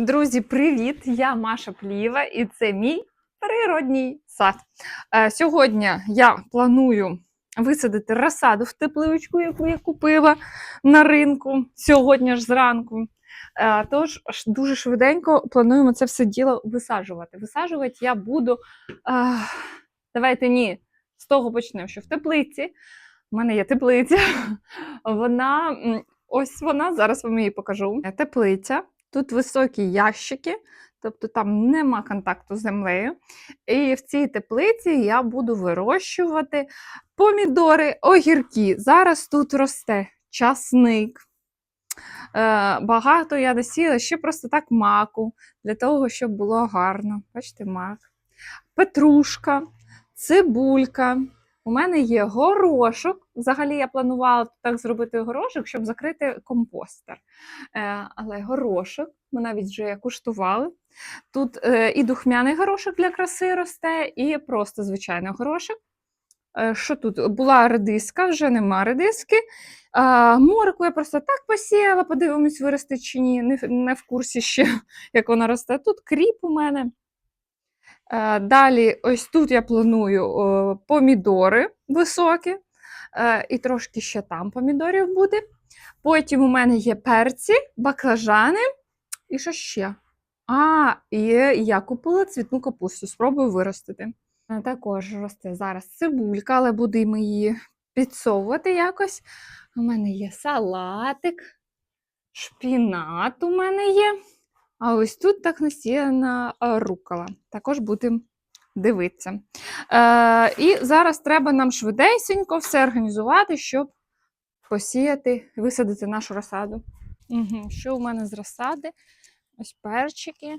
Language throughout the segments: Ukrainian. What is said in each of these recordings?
Друзі, привіт! Я Маша Пліва, і це мій природній сад. Е, Сьогодні я планую висадити розсаду в тепличку, яку я купила на ринку сьогодні ж зранку. Е, Тож дуже швиденько плануємо це все діло висаджувати. Висаджувати я буду. е, Давайте ні, з того почнемо, що в теплиці. У мене є теплиця. Вона ось вона, зараз вам її покажу. Теплиця. Тут високі ящики, тобто там нема контакту з землею. І в цій теплиці я буду вирощувати помідори, огірки. Зараз тут росте часник. Е, багато я насіяла ще просто так маку, для того, щоб було гарно. Бачите, мак. Петрушка, цибулька. У мене є горошок. Взагалі я планувала так зробити горошок, щоб закрити компостер. Е, але горошок, ми навіть вже куштували. Тут е, і духмяний горошок для краси росте, і просто звичайний горошок. Е, що тут? Була редиска, вже нема редиски. А, моркву я просто так посіяла, подивимось, виросте чи ні. Не в курсі ще, як вона росте. Тут кріп у мене. Е, Далі, ось тут я планую помідори високі, е, і трошки ще там помідорів буде. Потім у мене є перці, баклажани. І що ще? А, і я купила цвітну капусту, спробую виростити. Також росте зараз цибулька, але будемо її підсовувати якось. У мене є салатик, шпінат у мене є. А ось тут так насіяна а, рукола. Також будемо дивитися. Е, і зараз треба нам швидесенько все організувати, щоб посіяти, висадити нашу розсаду. Угу. Що у мене з розсади? Ось перчики,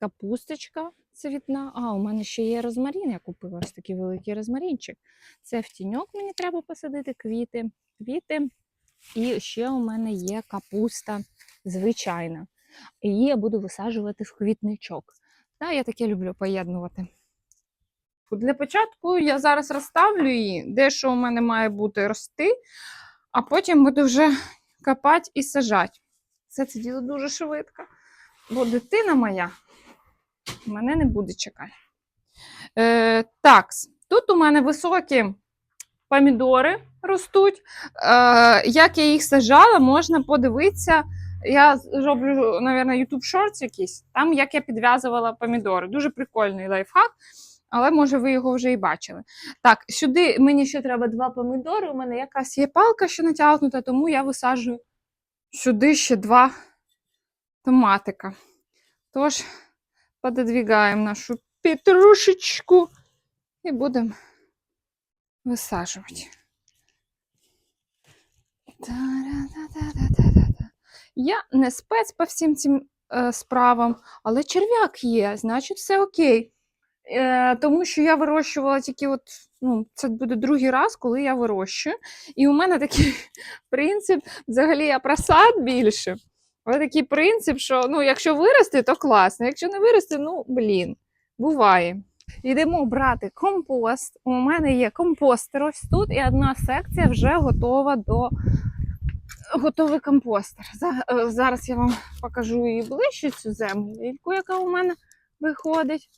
капусточка цвітна. А, у мене ще є розмарін. Я купила ось такий великий розмарінчик. Це в тіньок мені треба посадити квіти. квіти. І ще у мене є капуста звичайна. Її я буду висаджувати в квітничок. Та, я таке люблю поєднувати. Для початку я зараз розставлю її, де що у мене має бути рости, а потім буду вже копати і сажати. Все це діло дуже швидко, бо дитина моя мене не буде чекати. Е, так, тут у мене високі помідори ростуть. Е, як я їх сажала, можна подивитися. Я зроблю, мабуть, YouTube Shorts якийсь, там як я підв'язувала помідори. Дуже прикольний лайфхак, але може ви його вже і бачили. Так, сюди мені ще треба два помідори. У мене якась є палка, що натягнута, тому я висаджую сюди ще два томатика. Тож, пододвигаємо нашу петрушечку і будемо висаджувати. Та-ра-та-та-та-та-та. Я не спец по всім цим е, справам, але черв'як є, значить все окей. Е, тому що я вирощувала тільки от, ну, це буде другий раз, коли я вирощую. І у мене такий принцип, взагалі я про сад більше. Але такий принцип, що ну, якщо виросте, то класно. Якщо не виросте, ну блін, буває. Йдемо брати компост. У мене є компостер ось тут, і одна секція вже готова до готовий компостер. Е, Зараз я вам покажу її ближче цю землю, яка у мене виходить.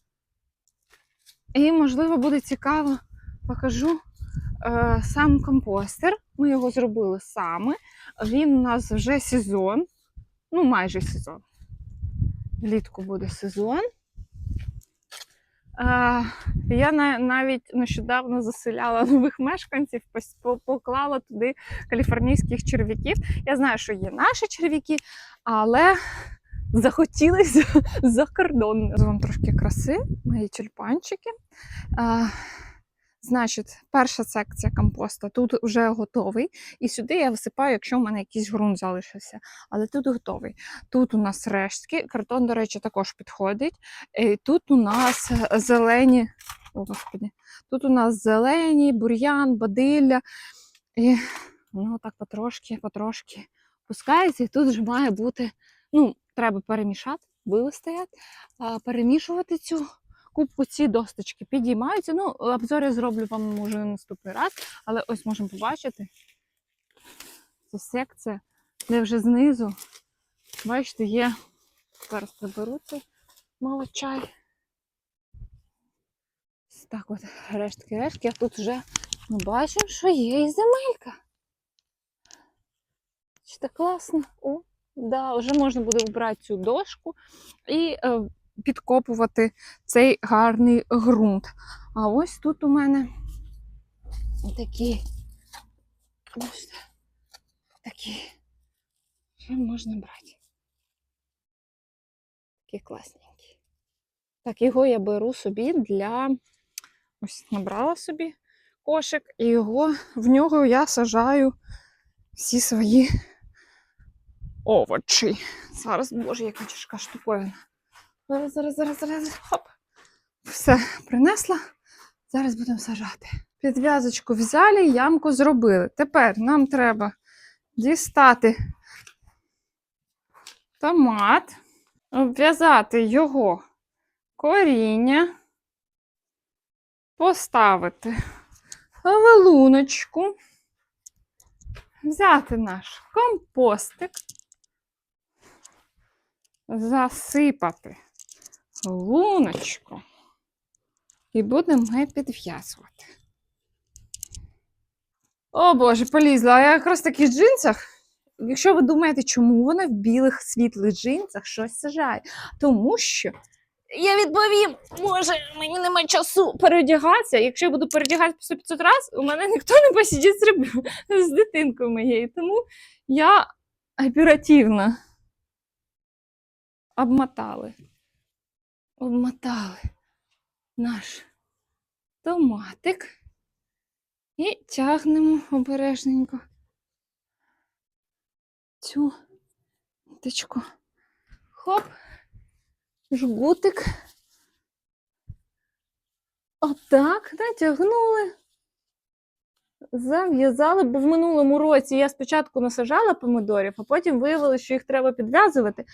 І, можливо, буде цікаво, покажу е, сам компостер. Ми його зробили саме. Він у нас вже сезон, ну майже сезон. Влітку буде сезон. Я на, навіть нещодавно заселяла нових мешканців, поклала туди каліфорнійських черв'яків. Я знаю, що є наші черв'яки, але захотілося кордон. Вам трошки краси, мої тюльпанчики. Значить, перша секція компоста тут вже готовий. І сюди я висипаю, якщо в мене якийсь ґрунт залишився. Але тут готовий. Тут у нас рештки. Картон, до речі, також підходить. І тут у нас е, зелені. О, господи. Тут у нас зелені, бур'ян, бадилля. І воно так потрошки, потрошки пускається. І тут вже має бути. Ну, треба перемішати, вистояти, перемішувати цю кубку. Ці досточки підіймаються. Ну, обзор я зроблю вам може на наступний раз, але ось можемо побачити. Це секція, де вже знизу, бачите, є Зараз приберу цей молочай. Так от, рештки, рештки, а тут вже ми бачимо, що є і земелька. Чи так класно? О, да, вже можна буде вбрати цю дошку і е, підкопувати цей гарний ґрунт. А ось тут у мене такі, бачите, такі, що можна брати. Такі класненькі. Так, його я беру собі для. Ось набрала собі кошик, і його в нього я сажаю всі свої овочі. Зараз, боже, яка тяжка штуковина. Зараз, зараз, зараз, зараз. Хоп. Все, принесла. Зараз будемо сажати. Підв'язочку взяли, ямку зробили. Тепер нам треба дістати томат, обв'язати його коріння, поставити луночку, взяти наш компостик, засипати луночку і будемо ми підв'язувати. О Боже, полізла. А я якраз в таких джинсах. Якщо ви думаєте, чому вона в білих світлих джинсах щось сажає, тому що я відповім, може, мені немає часу переодягатися. Якщо я буду переодягатися 500 разів, у мене ніхто не посидить з, реб- з дитинкою моєю. Тому я оперативно обмотали. Обмотали наш томатик і тягнемо обережненько цю ниточку. Хоп, жгутик. Отак, натягнули. Зав'язали, бо в минулому році я спочатку насажала помидорів, а потім виявилося, що їх треба підв'язувати.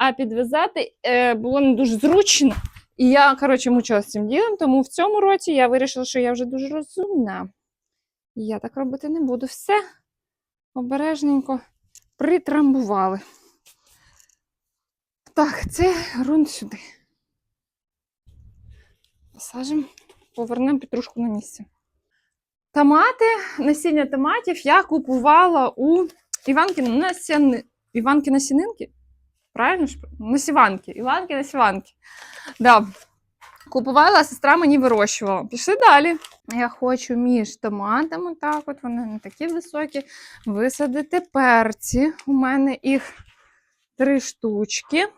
А підв'язати е, було не дуже зручно. І я, коротше, мучилася цим ділом, тому в цьому році я вирішила, що я вже дуже розумна. Я так робити не буду. Все обережненько притрамбували. Так, це ґрунт сюди. Посажемо, повернемо петрушку на місце. Томати, насіння томатів я купувала у Іванки Насяни... Правильно? Насіванки. Іванки Насіванки. Да. Купувала, а сестра мені вирощувала. Пішли далі. Я хочу між томатами, так от вони не такі високі, висадити перці. У мене їх три штучки.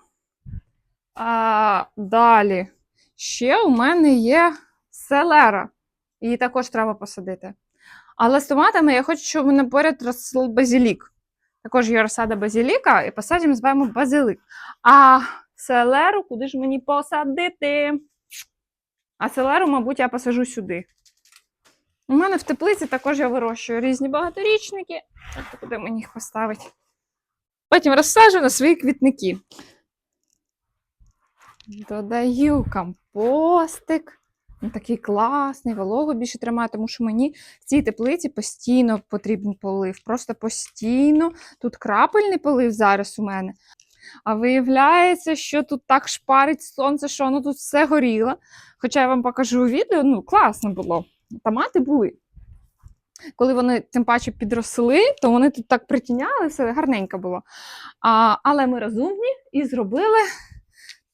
А, далі. Ще у мене є селера. Її також треба посадити. Але з томатами я хочу, щоб мене поряд росла базилік. Також є розсада базиліка, і посадимо з базилик. А селеру куди ж мені посадити? А селеру, мабуть, я посажу сюди. У мене в теплиці також я вирощую різні багаторічники. Так, Куди мені їх поставити? Потім розсаджу на свої квітники. Додаю компостик. Він такий класний, вологу більше тримає, тому що мені в цій теплиці постійно потрібен полив. Просто постійно. Тут крапельний полив зараз у мене. А виявляється, що тут так шпарить сонце, що воно тут все горіло. Хоча я вам покажу відео, ну класно було. Томати були. Коли вони тим паче підросли, то вони тут так притіняли, все гарненько було. А, але ми розумні і зробили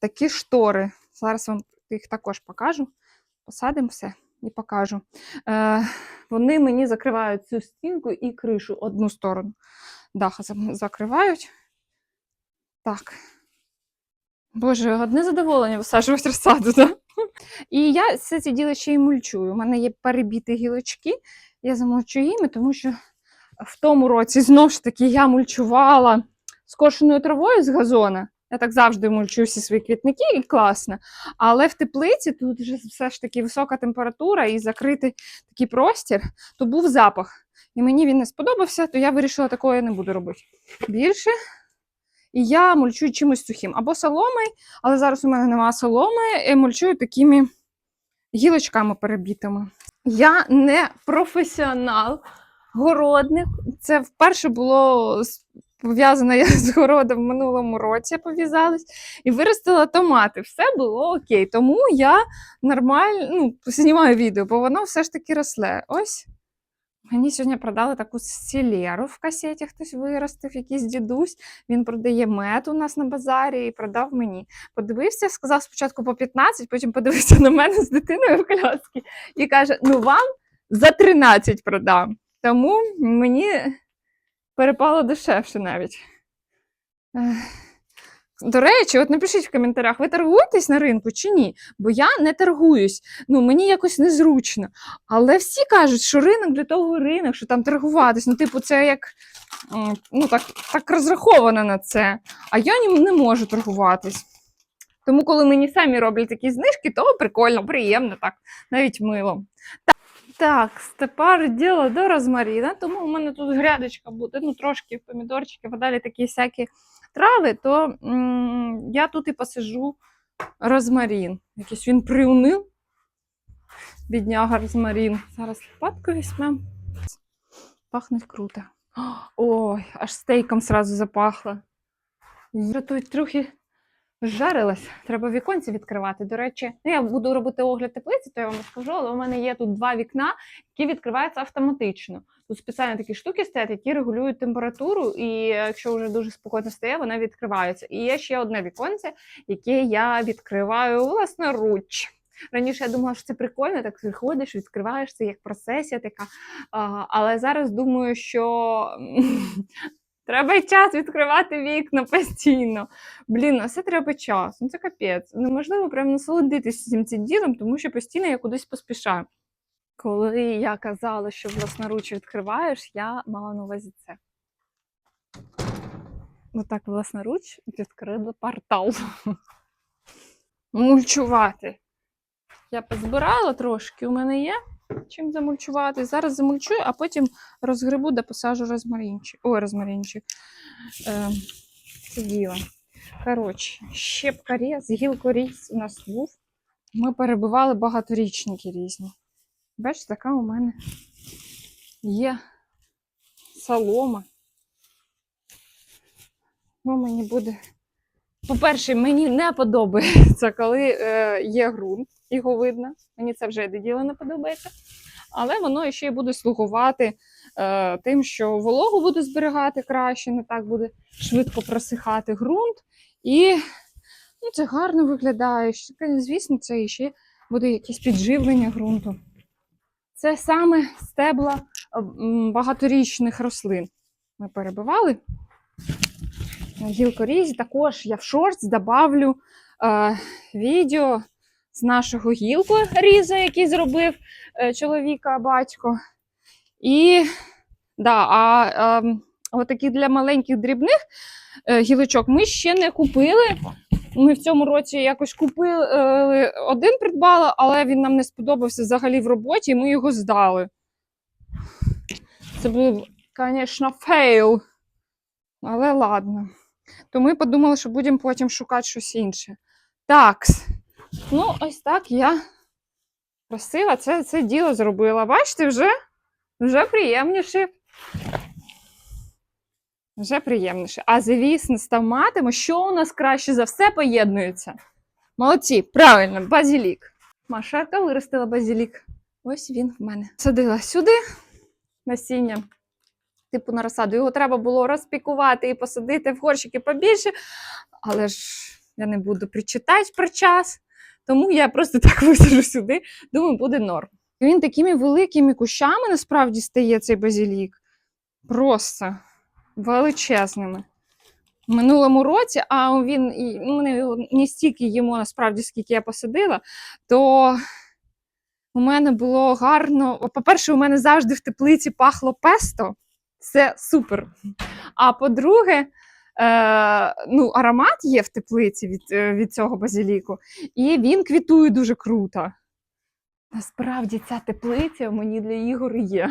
такі штори. Зараз вам їх також покажу. Посадимо все і покажу. Е, вони мені закривають цю стінку і кришу одну сторону. Даха закривають. Так. Боже, одне задоволення висаджувати розсаду, да? І я все це діло ще й мульчую. У мене є перебіті гілочки, я замульчую їми, тому що в тому році знову ж таки я мульчувала скошеною травою з газона. Я так завжди мульчую всі свої квітники і класно. Але в теплиці тут вже все ж таки висока температура і закритий такий простір, то був запах. І мені він не сподобався, то я вирішила, такого я не буду робити більше. І я мульчую чимось сухим. Або соломою, але зараз у мене немає соломи, і мульчую такими гілочками перебітими. Я не професіонал, городник. Це вперше було пов'язана я з городом в минулому році, пов'язалась і виростила томати. Все було окей. Тому я нормально ну, знімаю відео, бо воно все ж таки росле. Ось. Мені сьогодні продали таку селеру в касеті, хтось виростив, якийсь дідусь. Він продає мед у нас на базарі і продав мені. Подивився, сказав спочатку по 15, потім подивився на мене з дитиною в коляскі і каже: Ну вам за 13 продам. Тому мені перепало дешевше навіть. До речі, от напишіть в коментарях, ви торгуєтесь на ринку чи ні? Бо я не торгуюсь. Ну, мені якось незручно. Але всі кажуть, що ринок для того ринок, що там торгуватись. Ну, типу, це як ну, так, так розраховано на це. А я не можу торгуватись. Тому, коли мені самі роблять такі знижки, то прикольно, приємно, так, навіть мило. Так, тепер діло до розмаріна, тому у мене тут грядочка буде, ну трошки помідорчики, подалі такі всякі трави, то я тут і посажу розмарін. Якийсь він приунив. Бідняга розмарін. Зараз лопатку візьмемо. Пахне круто. Ой, аж стейком сразу запахло. Я тут трохи жарилась. Треба віконці відкривати. До речі, ну, я буду робити огляд теплиці, то я вам скажу, але у мене є тут два вікна, які відкриваються автоматично. Тут спеціально такі штуки стоять, які регулюють температуру, і якщо вже дуже спокійно стає, вона відкривається. І є ще одне віконце, яке я відкриваю власноруч. Раніше я думала, що це прикольно, так приходиш, відкриваєш це як процесія така. Але зараз думаю, що треба й час відкривати вікна постійно. Блін, на все треба час. Ну це капець. Неможливо прям насолодитися цим цим ділом, тому що постійно я кудись поспішаю. Коли я казала, що власноруч відкриваєш, я мала на увазі це. Отак власноруч відкрили портал. Мульчувати. Я позбирала трошки, у мене є чим замульчувати. Зараз замульчую, а потім розгребу да посажу розмаринчик. Ой, розмаринчик. Е, це діло. Коротше, щепка різ, гілкоріз у нас був. Ми перебивали багаторічники різні. Бачите, така у мене є солома. Ну, мені буде. По-перше, мені не подобається, коли е, є ґрунт, його видно. Мені це вже йде діло не подобається. Але воно ще й буде слугувати е, тим, що вологу буде зберігати краще, не так буде швидко просихати ґрунт. І ну, це гарно виглядає. Звісно, це ще буде якесь підживлення ґрунту. Це саме стебла багаторічних рослин. Ми перебивали. Гілкорізі. Також я в шортс добавлю е, відео з нашого гілкоріза, який зробив е, чоловіка батько. І да, а е, отакі для маленьких дрібних е, гілочок ми ще не купили. Ми в цьому році якось купили е, один придбали, але він нам не сподобався взагалі в роботі, і ми його здали. Це був, звісно, фейл. Але ладно. То ми подумали, що будемо потім шукати щось інше. Так. Ну, ось так я красиво це, це діло зробила. Бачите, вже, вже приємніше. Вже приємніше. А звісно, з томатами, що у нас краще за все поєднується? Молодці, правильно, базілік. Машарка виростила базілік. Ось він в мене. Садила сюди насіння типу на розсаду. Його треба було розпікувати і посадити в горщики побільше, але ж я не буду причитати про час, тому я просто так висажу сюди, думаю, буде норм. Він такими великими кущами насправді стає цей базілік. Просто величезними. В минулому році, а він і не стільки їмо насправді, скільки я посадила, то у мене було гарно. По-перше, у мене завжди в теплиці пахло песто. Це супер. А по-друге, ну, аромат є в теплиці від, е, від цього базиліку, і він квітує дуже круто. Насправді ця теплиця мені для ігор є.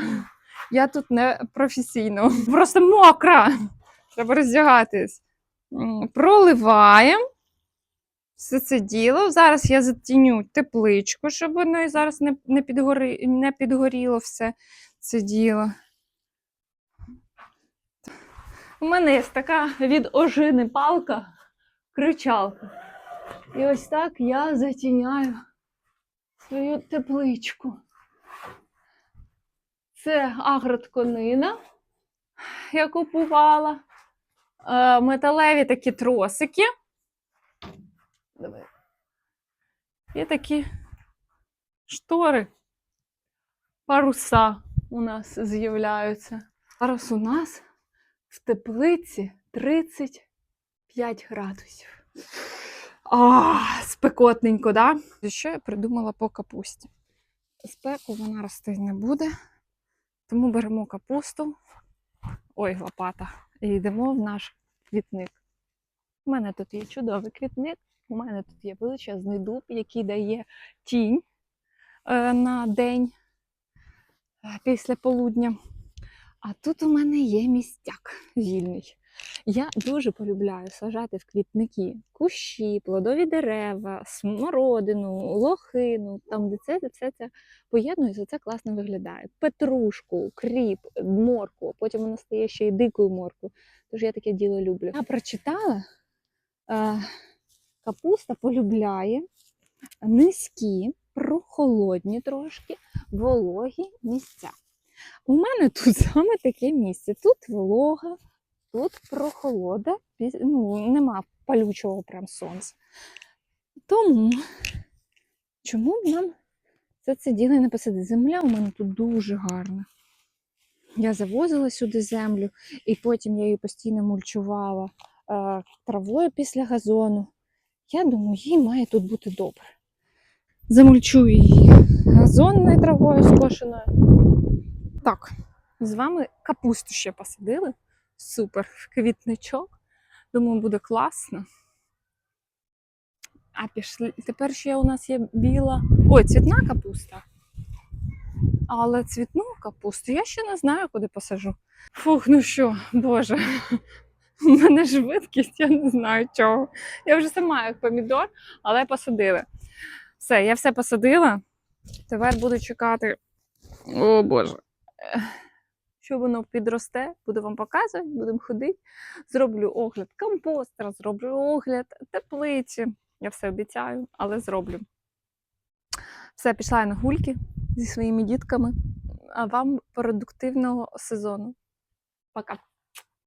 Я тут не професійно, просто мокра. Треба роздягатись. Проливаємо все це діло. Зараз я затіню тепличку, щоб воно і зараз не, не, підгори, не підгоріло все це діло. У мене є така від ожини палка, кричалка. І ось так я затіняю свою тепличку. Це агротконина, я купувала. Е, металеві такі тросики. Давай. Є такі штори. Паруса у нас з'являються. Зараз у нас в теплиці 35 градусів. А, спекотненько, да? Що я придумала по капусті? Спеку вона рости не буде, тому беремо капусту. Ой, лопата. І йдемо в наш квітник. У мене тут є чудовий квітник. У мене тут є величезний дуб, який дає тінь е, на день е, після полудня. А тут у мене є містяк вільний. Я дуже полюбляю сажати в квітники кущі, плодові дерева, смородину, лохину, там, де це все це поєднується, це класно виглядає. Петрушку, кріп, морку, потім вона стає ще й дикою моркою. Тож я таке діло люблю. Я прочитала, е, капуста полюбляє низькі, прохолодні трошки, вологі місця. У мене тут саме таке місце. Тут волога, тут прохолода, ну, нема палючого прям сонця. Тому чому б нам це це діло не посадити? Земля у мене тут дуже гарна. Я завозила сюди землю, і потім я її постійно мульчувала е, травою після газону. Я думаю, їй має тут бути добре. Замульчую її газонною травою скошеною. Так, з вами капусту ще посадили. Супер, квітничок. Думаю, буде класно. А пішли. Тепер ще у нас є біла. Ой, цвітна капуста. Але цвітну капусту я ще не знаю, куди посажу. Фух, ну що, Боже, у мене швидкість, я не знаю чого. Я вже сама як помідор, але посадили. Все, я все посадила. Тепер буду чекати. О Боже. Що воно підросте, буду вам показувати, будемо ходити. Зроблю огляд компостера, зроблю огляд теплиці. Я все обіцяю, але зроблю. Все, пішла я на гульки зі своїми дітками. А вам продуктивного сезону. Пока.